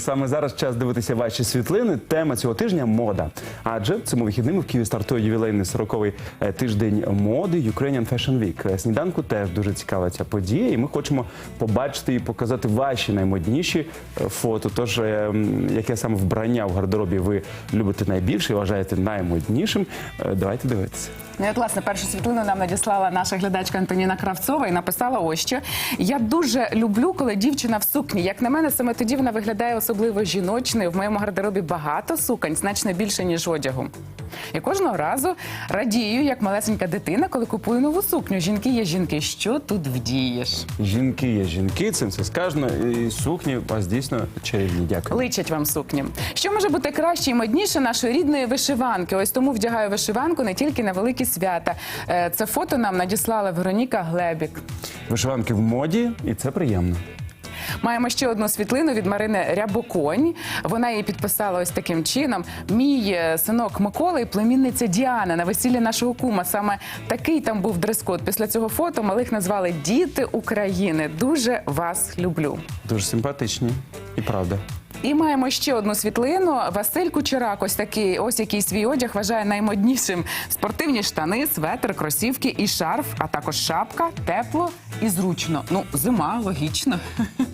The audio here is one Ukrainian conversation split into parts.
Саме зараз час дивитися ваші світлини. Тема цього тижня мода. Адже цими вихідними в Києві стартує ювілейний 40-й е, тиждень моди Ukrainian Fashion Week. Е, Сніданку теж дуже цікава ця подія, і ми хочемо побачити і показати ваші наймодніші е, фото. Тож, яке саме вбрання в гардеробі ви любите найбільше і вважаєте наймоднішим. Давайте дивитися. Ну, от, власне, першу світлину нам надіслала наша глядачка Антоніна Кравцова і написала ось що. Я дуже люблю, коли дівчина в сукні. Як на мене, саме тоді вона виглядає особливо жіночною. В моєму гардеробі багато суконь, значно більше, ніж одягу. І кожного разу радію, як малесенька дитина, коли купую нову сукню. Жінки є жінки. Що тут вдієш? Жінки є жінки, цим все сказано. І сукні у вас дійсно чарівні. Дякую. Личать вам сукні. Що може бути краще і модніше нашої рідної вишиванки? Ось тому вдягаю вишиванку не тільки на великі свята. Е, Це фото нам надіслала Вероніка Глебік. Вишиванки в моді, і це приємно. Маємо ще одну світлину від Марини Рябоконь. Вона її підписала ось таким чином. Мій е, синок Микола і племінниця Діана на весіллі нашого кума. Саме такий там був дрес-код. Після цього фото малих назвали Діти України. Дуже вас люблю. Дуже симпатичні і правда. І маємо ще одну світлину. Василь Кучерак, ось такий, ось який свій одяг вважає наймоднішим. Спортивні штани, светр, кросівки і шарф, а також шапка, тепло і зручно. Ну, зима, логічно.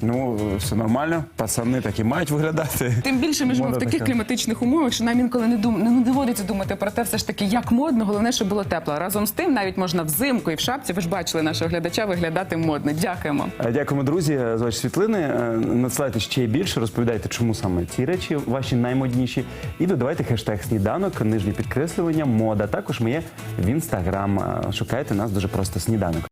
Ну, все нормально. Пацани так і мають виглядати. Тим більше ми живемо в Мода таких така. кліматичних умовах, що нам інколи не дум... не доводиться думати про те, все ж таки, як модно, головне, щоб було тепло. Разом з тим, навіть можна взимку і в шапці. Ви ж бачили нашого глядача виглядати модно. Дякуємо. Е, Дякуємо, друзі, за ваші світлини. Е, Надсилайте ще більше, розповідайте, чому саме ці речі ваші наймодніші. І додавайте хештег сніданок, нижнє підкреслювання, мода. Також ми є в інстаграм. Е, Шукайте нас дуже просто сніданок.